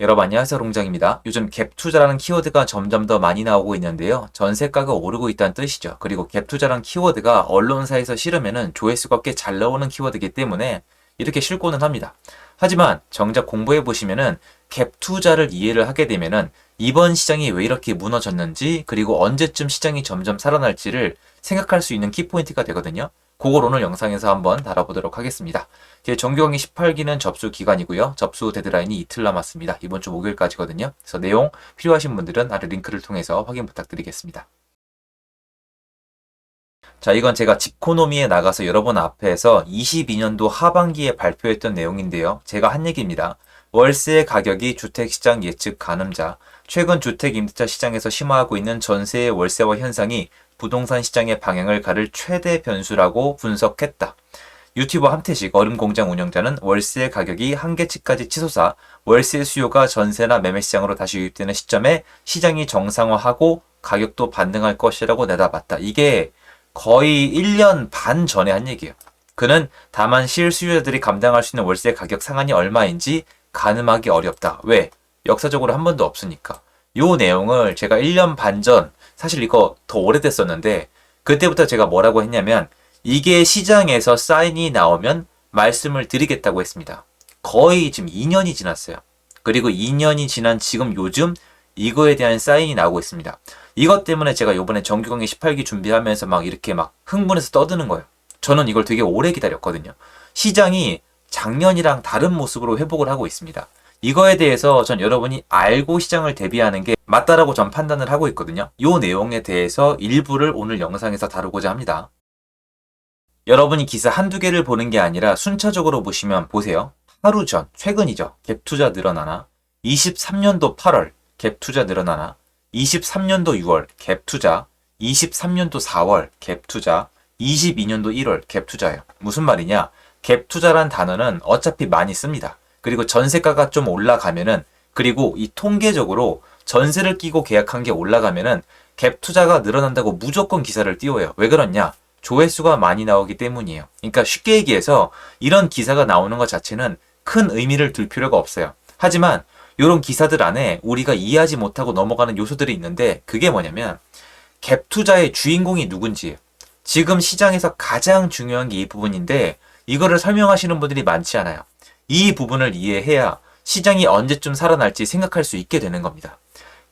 여러분 안녕하세요 롱장입니다. 요즘 갭 투자라는 키워드가 점점 더 많이 나오고 있는데요. 전세가가 오르고 있다는 뜻이죠. 그리고 갭 투자라는 키워드가 언론사에서 실으면은 조회수가 꽤 잘 나오는 키워드이기 때문에 이렇게 실고는 합니다. 하지만 정작 공부해 보시면은 갭 투자를 이해를 하게 되면은 이번 시장이 왜 이렇게 무너졌는지 그리고 언제쯤 시장이 점점 살아날지를 생각할 수 있는 키포인트가 되거든요. 그걸 오늘 영상에서 한번 다뤄보도록 하겠습니다. 제 정규 강의 18기는 접수 기간이고요. 접수 데드라인이 이틀 남았습니다. 이번 주 목요일까지거든요. 그래서 내용 필요하신 분들은 아래 링크를 통해서 확인 부탁드리겠습니다. 자, 이건 제가 집코노미에 나가서 여러분 앞에서 22년도 하반기에 발표했던 내용인데요. 제가 한 얘기입니다. 월세 가격이 주택시장 예측 가늠자, 최근 주택 임대차 시장에서 심화하고 있는 전세의 월세화 현상이 부동산 시장의 방향을 가를 최대 변수라고 분석했다. 유튜버 함태식 얼음공장 운영자는 월세 가격이 한계치까지 치솟아 월세 수요가 전세나 매매 시장으로 다시 유입되는 시점에 시장이 정상화하고 가격도 반등할 것이라고 내다봤다. 이게 거의 1년 반 전에 한 얘기예요. 그는 다만 실수요자들이 감당할 수 있는 월세 가격 상한이 얼마인지 가늠하기 어렵다. 왜? 역사적으로 한 번도 없으니까. 요 내용을 제가 1년 반 전, 사실 이거 더 오래됐었는데, 그때부터 제가 뭐라고 했냐면, 이게 시장에서 사인이 나오면 말씀을 드리겠다고 했습니다. 거의 지금 2년이 지났어요. 그리고 2년이 지난 지금 요즘 이거에 대한 사인이 나오고 있습니다. 이것 때문에 제가 요번에 정규 강의 18기 준비하면서 막 이렇게 막 흥분해서 떠드는 거예요. 저는 이걸 되게 오래 기다렸거든요. 시장이 작년이랑 다른 모습으로 회복을 하고 있습니다. 이거에 대해서 전 여러분이 알고 시장을 대비하는 게 맞다라고 전 판단을 하고 있거든요. 이 내용에 대해서 일부를 오늘 영상에서 다루고자 합니다. 여러분이 기사 한두 개를 보는 게 아니라 순차적으로 보시면 보세요. 하루 전, 최근이죠. 갭 투자 늘어나나? 23년도 8월, 갭 투자 늘어나나? 23년도 6월, 갭 투자. 23년도 4월, 갭 투자. 22년도 1월, 갭 투자예요. 무슨 말이냐? 갭 투자란 단어는 어차피 많이 씁니다. 그리고 전세가가 좀 올라가면은, 그리고 이 통계적으로 전세를 끼고 계약한 게 올라가면은 갭 투자가 늘어난다고 무조건 기사를 띄워요. 왜 그렇냐? 조회수가 많이 나오기 때문이에요. 그러니까 쉽게 얘기해서 이런 기사가 나오는 것 자체는 큰 의미를 둘 필요가 없어요. 하지만 이런 기사들 안에 우리가 이해하지 못하고 넘어가는 요소들이 있는데 그게 뭐냐면 갭 투자의 주인공이 누군지 지금 시장에서 가장 중요한 게 이 부분인데 이거를 설명하시는 분들이 많지 않아요. 이 부분을 이해해야 시장이 언제쯤 살아날지 생각할 수 있게 되는 겁니다.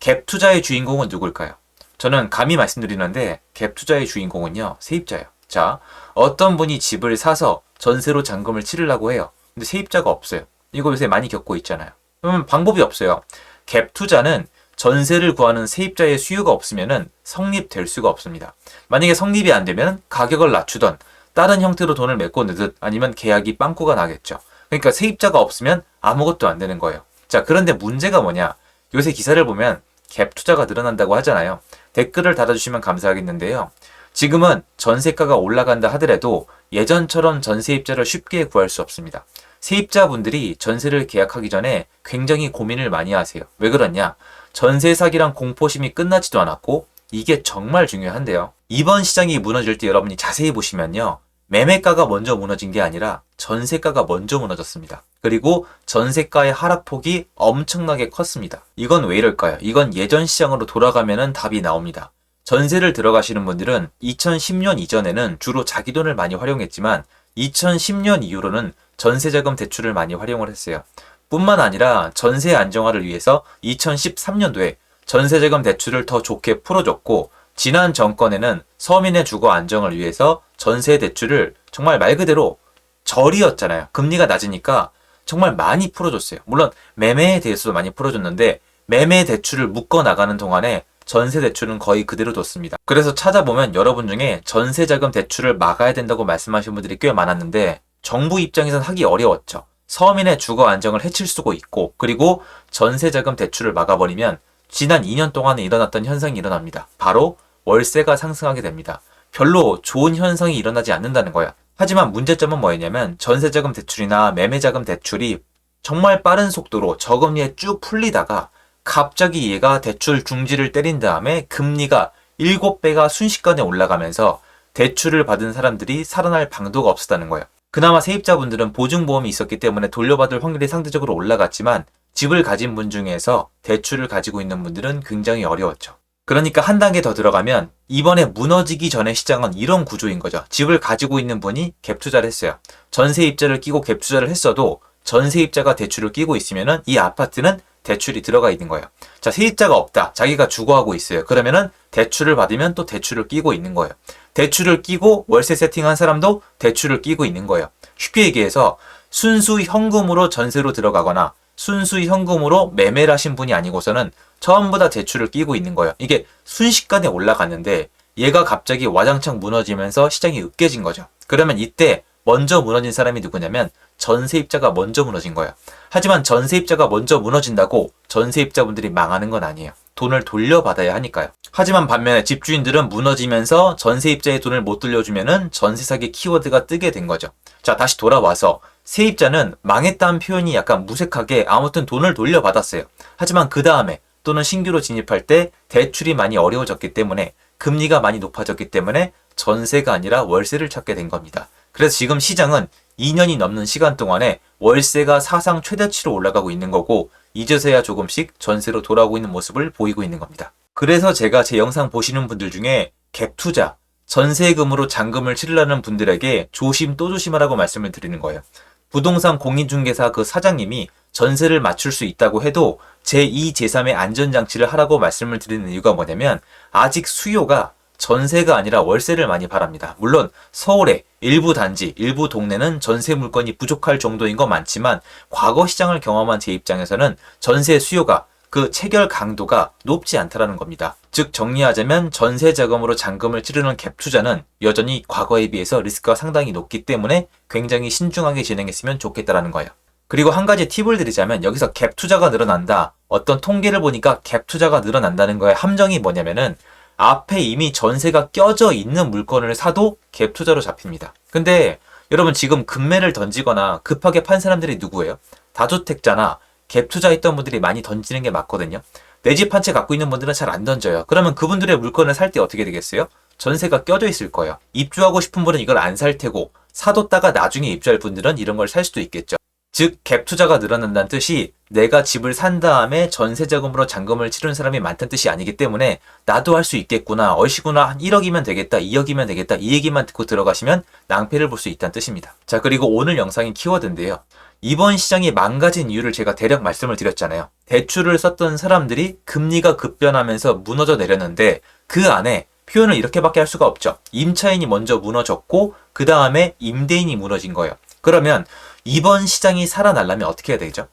갭 투자의 주인공은 누굴까요? 저는 감히 말씀드리는데 갭 투자의 주인공은요 세입자예요. 자 어떤 분이 집을 사서 전세로 잔금을 치르려고 해요. 근데 세입자가 없어요. 이거 요새 많이 겪고 있잖아요. 그러면 방법이 없어요. 갭 투자는 전세를 구하는 세입자의 수요가 없으면은 성립될 수가 없습니다. 만약에 성립이 안 되면 가격을 낮추던 다른 형태로 돈을 메꿔내듯 아니면 계약이 빵꾸가 나겠죠. 그러니까 세입자가 없으면 아무것도 안 되는 거예요. 자, 그런데 문제가 뭐냐? 요새 기사를 보면 갭 투자가 늘어난다고 하잖아요. 댓글을 달아주시면 감사하겠는데요. 지금은 전세가가 올라간다 하더라도 예전처럼 전세입자를 쉽게 구할 수 없습니다. 세입자분들이 전세를 계약하기 전에 굉장히 고민을 많이 하세요. 왜 그러냐? 전세 사기랑 공포심이 끝나지도 않았고 이게 정말 중요한데요. 이번 시장이 무너질 때 여러분이 자세히 보시면요. 매매가가 먼저 무너진 게 아니라 전세가가 먼저 무너졌습니다. 그리고 전세가의 하락폭이 엄청나게 컸습니다. 이건 왜 이럴까요? 이건 예전 시장으로 돌아가면은 답이 나옵니다. 전세를 들어가시는 분들은 2010년 이전에는 주로 자기 돈을 많이 활용했지만 2010년 이후로는 전세자금 대출을 많이 활용을 했어요. 뿐만 아니라 전세 안정화를 위해서 2013년도에 전세자금 대출을 더 좋게 풀어줬고 지난 정권에는 서민의 주거 안정을 위해서 전세 대출을 정말 말 그대로 절이었잖아요. 금리가 낮으니까 정말 많이 풀어줬어요. 물론 매매에 대해서도 많이 풀어줬는데 매매 대출을 묶어 나가는 동안에 전세 대출은 거의 그대로 뒀습니다. 그래서 찾아보면 여러분 중에 전세 자금 대출을 막아야 된다고 말씀하신 분들이 꽤 많았는데 정부 입장에선 하기 어려웠죠. 서민의 주거 안정을 해칠 수도 있고 그리고 전세 자금 대출을 막아버리면 지난 2년 동안에 일어났던 현상이 일어납니다. 바로 월세가 상승하게 됩니다. 별로 좋은 현상이 일어나지 않는다는 거야. 하지만 문제점은 뭐였냐면 전세자금 대출이나 매매자금 대출이 정말 빠른 속도로 저금리에 쭉 풀리다가 갑자기 얘가 대출 중지를 때린 다음에 금리가 7배가 순식간에 올라가면서 대출을 받은 사람들이 살아날 방도가 없었다는 거예요. 그나마 세입자분들은 보증보험이 있었기 때문에 돌려받을 확률이 상대적으로 올라갔지만 집을 가진 분 중에서 대출을 가지고 있는 분들은 굉장히 어려웠죠. 그러니까 한 단계 더 들어가면 이번에 무너지기 전의 시장은 이런 구조인 거죠. 집을 가지고 있는 분이 갭 투자를 했어요. 전세 입자를 끼고 갭 투자를 했어도 전세 입자가 대출을 끼고 있으면은 이 아파트는 대출이 들어가 있는 거예요. 자, 세입자가 없다. 자기가 주거하고 있어요. 그러면은 대출을 받으면 또 대출을 끼고 있는 거예요. 대출을 끼고 월세 세팅한 사람도 대출을 끼고 있는 거예요. 쉽게 얘기해서 순수 현금으로 전세로 들어가거나 순수 현금으로 매매를 하신 분이 아니고서는 전부 다 대출을 끼고 있는 거예요. 이게 순식간에 올라갔는데 얘가 갑자기 와장창 무너지면서 시장이 으깨진 거죠. 그러면 이때 먼저 무너진 사람이 누구냐면 전세입자가 먼저 무너진 거예요. 하지만 전세입자가 먼저 무너진다고 전세입자분들이 망하는 건 아니에요. 돈을 돌려받아야 하니까요. 하지만 반면에 집주인들은 무너지면서 전세입자의 돈을 못 돌려주면은 전세 사기 키워드가 뜨게 된 거죠. 자, 다시 돌아와서 세입자는 망했다는 표현이 약간 무색하게 아무튼 돈을 돌려받았어요. 하지만 그 다음에 또는 신규로 진입할 때 대출이 많이 어려워졌기 때문에 금리가 많이 높아졌기 때문에 전세가 아니라 월세를 찾게 된 겁니다. 그래서 지금 시장은 2년이 넘는 시간 동안에 월세가 사상 최대치로 올라가고 있는 거고 이제서야 조금씩 전세로 돌아오고 있는 모습을 보이고 있는 겁니다. 그래서 제가 제 영상 보시는 분들 중에 갭 투자, 전세금으로 잔금을 치르려는 분들에게 조심 또 조심하라고 말씀을 드리는 거예요. 부동산 공인중개사 그 사장님이 전세를 맞출 수 있다고 해도 제2, 제3의 안전장치를 하라고 말씀을 드리는 이유가 뭐냐면 아직 수요가 전세가 아니라 월세를 많이 바랍니다. 물론 서울의 일부 단지, 일부 동네는 전세 물건이 부족할 정도인 건 많지만 과거 시장을 경험한 제 입장에서는 전세 수요가 그 체결 강도가 높지 않다라는 겁니다. 즉 정리하자면 전세 자금으로 잔금을 치르는 갭 투자는 여전히 과거에 비해서 리스크가 상당히 높기 때문에 굉장히 신중하게 진행했으면 좋겠다라는 거예요. 그리고 한 가지 팁을 드리자면 여기서 갭 투자가 늘어난다. 어떤 통계를 보니까 갭 투자가 늘어난다는 거의 함정이 뭐냐면은 앞에 이미 전세가 껴져 있는 물건을 사도 갭 투자로 잡힙니다. 근데 여러분 지금 금매를 던지거나 급하게 판 사람들이 누구예요? 다주택자나 갭 투자했던 분들이 많이 던지는 게 맞거든요. 내 집 한 채 갖고 있는 분들은 잘 안 던져요. 그러면 그분들의 물건을 살 때 어떻게 되겠어요? 전세가 껴져 있을 거예요. 입주하고 싶은 분은 이걸 안 살 테고 사뒀다가 나중에 입주할 분들은 이런 걸 살 수도 있겠죠. 즉, 갭 투자가 늘어난다는 뜻이 내가 집을 산 다음에 전세 자금으로 잔금을 치르는 사람이 많다는 뜻이 아니기 때문에 나도 할 수 있겠구나, 얼씨구나, 한 1억이면 되겠다, 2억이면 되겠다, 이 얘기만 듣고 들어가시면 낭패를 볼 수 있다는 뜻입니다. 자, 그리고 오늘 영상의 키워드인데요. 이번 시장이 망가진 이유를 제가 대략 말씀을 드렸잖아요. 대출을 썼던 사람들이 금리가 급변하면서 무너져 내렸는데 그 안에 표현을 이렇게밖에 할 수가 없죠. 임차인이 먼저 무너졌고 그 다음에 임대인이 무너진 거예요. 그러면 이번 시장이 살아나려면 어떻게 해야 되죠?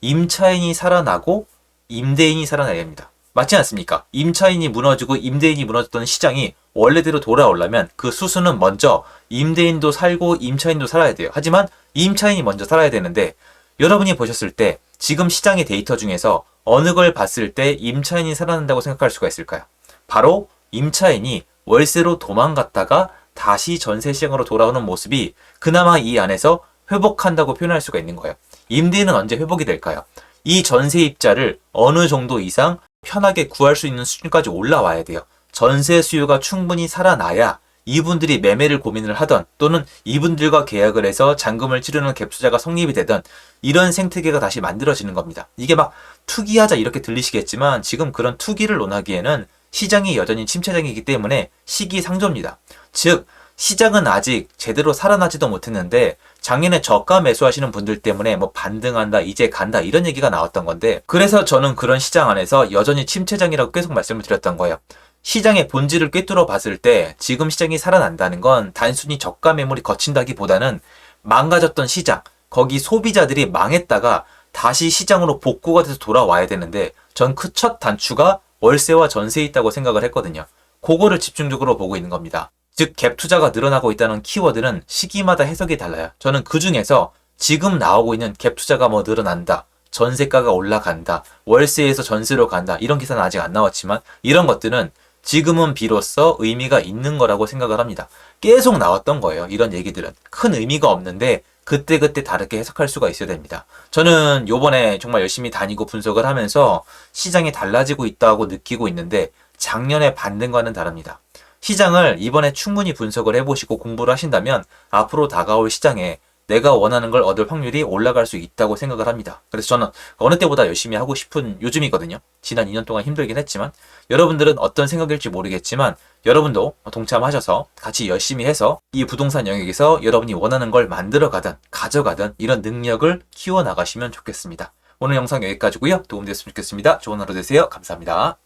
임차인이 살아나고 임대인이 살아나야 됩니다. 맞지 않습니까? 임차인이 무너지고 임대인이 무너졌던 시장이 원래대로 돌아오려면 그 수수는 먼저 임대인도 살고 임차인도 살아야 돼요. 하지만 임차인이 먼저 살아야 되는데 여러분이 보셨을 때 지금 시장의 데이터 중에서 어느 걸 봤을 때 임차인이 살아난다고 생각할 수가 있을까요? 바로 임차인이 월세로 도망갔다가 다시 전세 시장으로 돌아오는 모습이 그나마 이 안에서 회복한다고 표현할 수가 있는 거예요. 임대인은 언제 회복이 될까요? 이 전세입자를 어느 정도 이상 편하게 구할 수 있는 수준까지 올라와야 돼요. 전세 수요가 충분히 살아나야 이분들이 매매를 고민을 하던 또는 이분들과 계약을 해서 잔금을 치르는 갭투자가 성립이 되던 이런 생태계가 다시 만들어지는 겁니다. 이게 막 투기하자 이렇게 들리시겠지만 지금 그런 투기를 논하기에는 시장이 여전히 침체장이기 때문에 시기상조입니다. 즉 시장은 아직 제대로 살아나지도 못했는데 작년에 저가 매수하시는 분들 때문에 뭐 반등한다, 이제 간다 이런 얘기가 나왔던 건데 그래서 저는 그런 시장 안에서 여전히 침체장이라고 계속 말씀을 드렸던 거예요. 시장의 본질을 꿰뚫어 봤을 때 지금 시장이 살아난다는 건 단순히 저가 매물이 거친다기보다는 망가졌던 시장, 거기 소비자들이 망했다가 다시 시장으로 복구가 돼서 돌아와야 되는데 전 그 첫 단추가 월세와 전세에 있다고 생각을 했거든요. 그거를 집중적으로 보고 있는 겁니다. 즉, 갭 투자가 늘어나고 있다는 키워드는 시기마다 해석이 달라요. 저는 그 중에서 지금 나오고 있는 갭 투자가 뭐 늘어난다. 전세가가 올라간다. 월세에서 전세로 간다. 이런 기사는 아직 안 나왔지만 이런 것들은 지금은 비로소 의미가 있는 거라고 생각을 합니다. 계속 나왔던 거예요. 이런 얘기들은. 큰 의미가 없는데 그때그때 다르게 해석할 수가 있어야 됩니다. 저는 요번에 정말 열심히 다니고 분석을 하면서 시장이 달라지고 있다고 느끼고 있는데 작년에 반등과는 다릅니다. 시장을 이번에 충분히 분석을 해보시고 공부를 하신다면 앞으로 다가올 시장에 내가 원하는 걸 얻을 확률이 올라갈 수 있다고 생각을 합니다. 그래서 저는 어느 때보다 열심히 하고 싶은 요즘이거든요. 지난 2년 동안 힘들긴 했지만 여러분들은 어떤 생각일지 모르겠지만 여러분도 동참하셔서 같이 열심히 해서 이 부동산 영역에서 여러분이 원하는 걸 만들어 가든 가져가든 이런 능력을 키워 나가시면 좋겠습니다. 오늘 영상 여기까지고요. 도움되셨으면 좋겠습니다. 좋은 하루 되세요. 감사합니다.